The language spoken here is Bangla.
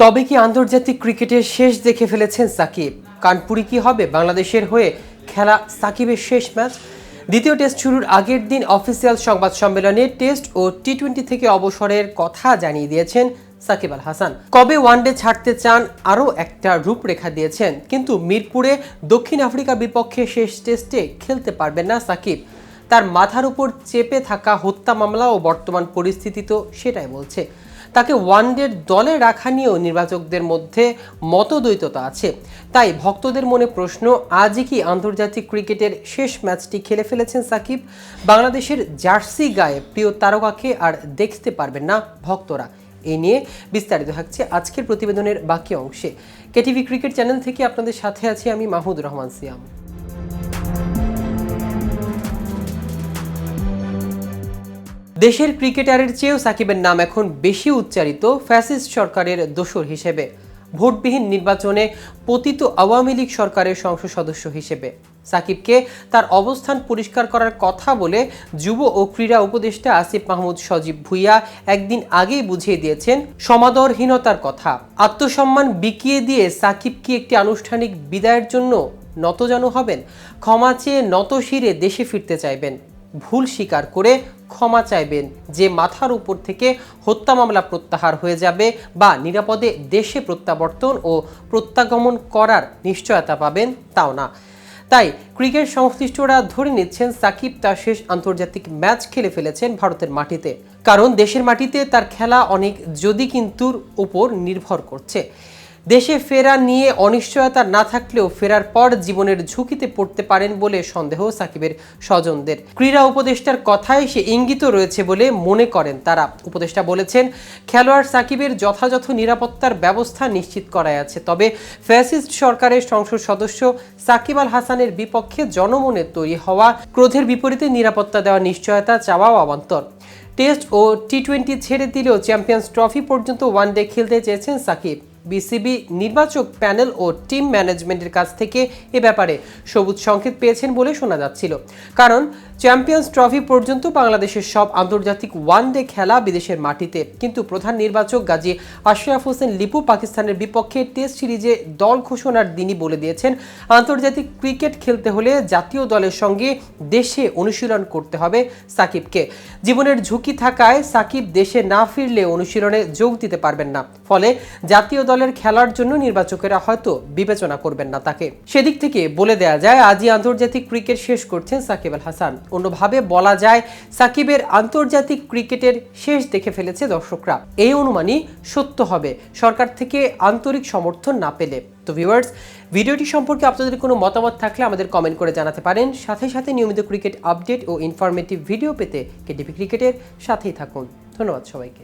তবে কি আন্তর্জাতিক ক্রিকেটের শেষ দেখে ফেলেছেন সাকিব? কানপুরি কি হবে বাংলাদেশের হয়ে খেলা সাকিবের শেষ ম্যাচ? দ্বিতীয় টেস্ট শুরুর আগের দিন অফিসিয়াল সংবাদ সম্মেলনে টেস্ট ও টি টোয়েন্টি থেকে অবসরের কথা জানিয়ে দিয়েছেন সাকিব আল হাসান। কবে ওয়ানডে ছাড়তে চান আরও একটা রূপরেখা দিয়েছেন। কিন্তু মিরপুরে দক্ষিণ আফ্রিকা বিপক্ষে শেষ টেস্টে খেলতে পারবেন না সাকিব। তার মাথার উপর চেপে থাকা হত্যা মামলা ও বর্তমান পরিস্থিতি তো সেটাই বলছে। তাকে ওয়ানডের দলে রাখা নিয়েও নির্বাচকদের মধ্যে মতদ্বৈততা আছে। তাই ভক্তদের মনে প্রশ্ন, আজই কি আন্তর্জাতিক ক্রিকেটের শেষ ম্যাচটি খেলে ফেলেছেন সাকিব? বাংলাদেশের জার্সি গায়ে প্রিয় তারকাকে আর দেখতে পারবেন না ভক্তরা। এই নিয়ে বিস্তারিত থাকছে আজকের প্রতিবেদনের বাকি অংশে। কেটিভি ক্রিকেট চ্যানেল থেকে আপনাদের সাথে আছি আমি মাহমুদ রহমান সিয়াম। দেশের ক্রিকেটারের চেয়েও সাকিবের নাম এখন বেশি উচ্চারিত ফ্যাসিস্ট সরকারের দোসর হিসেবে। ভোটবিহীন নির্বাচনে পতিত আওয়ামী লীগ সরকারের সংসদ সদস্য হিসেবে। সাকিবকে তার অবস্থান পরিষ্কার করার কথা বলে যুব ও ক্রীড়া উপদেষ্টা আসিফ মাহমুদ সজীব ভুইয়া একদিন আগেই বুঝিয়ে দিয়েছেন সমাদরহীনতার কথা। আত্মসম্মান বিকিয়ে দিয়ে সাকিব কি একটি আনুষ্ঠানিক বিদায়ের জন্য নত নতজানু হবেন? ক্ষমা চেয়ে নত শিরে দেশে ফিরতে চাইবেন। ভুল স্বীকার করে ক্ষমা চাইবেন। যে মাথার উপর থেকে হত্যা মামলা প্রত্যাহার হয়ে যাবে বা নিরাপদে দেশে প্রত্যাবর্তন ও প্রত্যাগমন করার নিশ্চয়তা পাবেন, তাও না। তাই ক্রিকেট সংশ্লিষ্টরা ধরে নিচ্ছেন, সাকিব তার শেষ আন্তর্জাতিক ম্যাচ খেলে ফেলেছেন ভারতের মাটিতে। কারণ দেশের মাটিতে তার খেলা অনেক যদি কিন্তুর উপর নির্ভর করছে। দেশে ফেরা নিয়ে অনিশ্চয়তা না থাকলেও ফেরার পর জীবনের ঝুঁকিতে পড়তে পারেন বলে সন্দেহ সাকিবের স্বজনদের। ক্রীড়া উপদেষ্টার কথায় সে ইঙ্গিত রয়েছে বলে মনে করেন তারা। উপদেষ্টা বলেছেন, খেলোয়াড় সাকিবের যথাযথ নিরাপত্তার ব্যবস্থা নিশ্চিত করাই আছে। তবে ফ্যাসিস্ট সরকারের সংসদ সদস্য সাকিব আল হাসানের বিপক্ষে জনমনে তৈরি হওয়া ক্রোধের বিপরীতে নিরাপত্তা দেওয়ার নিশ্চয়তা চাওয়াও অবান্তর। টেস্ট ও টি টোয়েন্টি ছেড়ে দিলেও চ্যাম্পিয়ন্স ট্রফি পর্যন্ত ওয়ানডে খেলতে চেয়েছেন সাকিব। বিসিবি নির্বাচক প্যানেল ও টিম ম্যানেজমেন্টের কাছ থেকে এ ব্যাপারে সবুজ সংকেত পেয়েছেন বলে শোনা যাচ্ছিল। কারণ চ্যাম্পিয়ন্স ট্রফি পর্যন্ত বাংলাদেশের সব আন্তর্জাতিক ওয়ানডে খেলা বিদেশের মাটিতে। কিন্তু প্রধান নির্বাচক গাজী আশরাফ হোসেন লিপু পাকিস্তানের বিপক্ষে টেস্ট সিরিজে দল ঘোষণার দিনই বলে দিয়েছেন, আন্তর্জাতিক ক্রিকেট খেলতে হলে জাতীয় দলের সঙ্গে দেশে অনুশীলন করতে হবে সাকিবকে। জীবনের ঝুঁকি থাকায় সাকিব দেশে না ফিরলে অনুশীলনে যোগ দিতে পারবেন না। ফলে জাতীয় দলের খেলার জন্য নির্বাচকেরা হয়তো বিবেচনা করবেন না তাকে। সেদিক থেকে বলে দেয়া যায়, আজই আন্তর্জাতিক ক্রিকেট শেষ করছেন সাকিব আল হাসান। অন্যভাবে বলা যায়, সাকিবের আন্তর্জাতিক ক্রিকেটের শেষ দেখে ফেলেছে দর্শকরা। এই অনুমানই সত্য হবে, সরকার থেকে আন্তরিক সমর্থন না পেলে। তো ভিউয়ার্স ভিডিওটি সম্পর্কে আপনাদের কোনো মতামত থাকলে আমাদের কমেন্ট করে জানাতে পারেন। সাথে সাথে নিয়মিত ক্রিকেট আপডেট ও ইনফরমেটিভ ভিডিও পেতে কেটিভি ক্রিকেটের সাথেই থাকুন। ধন্যবাদ সবাইকে।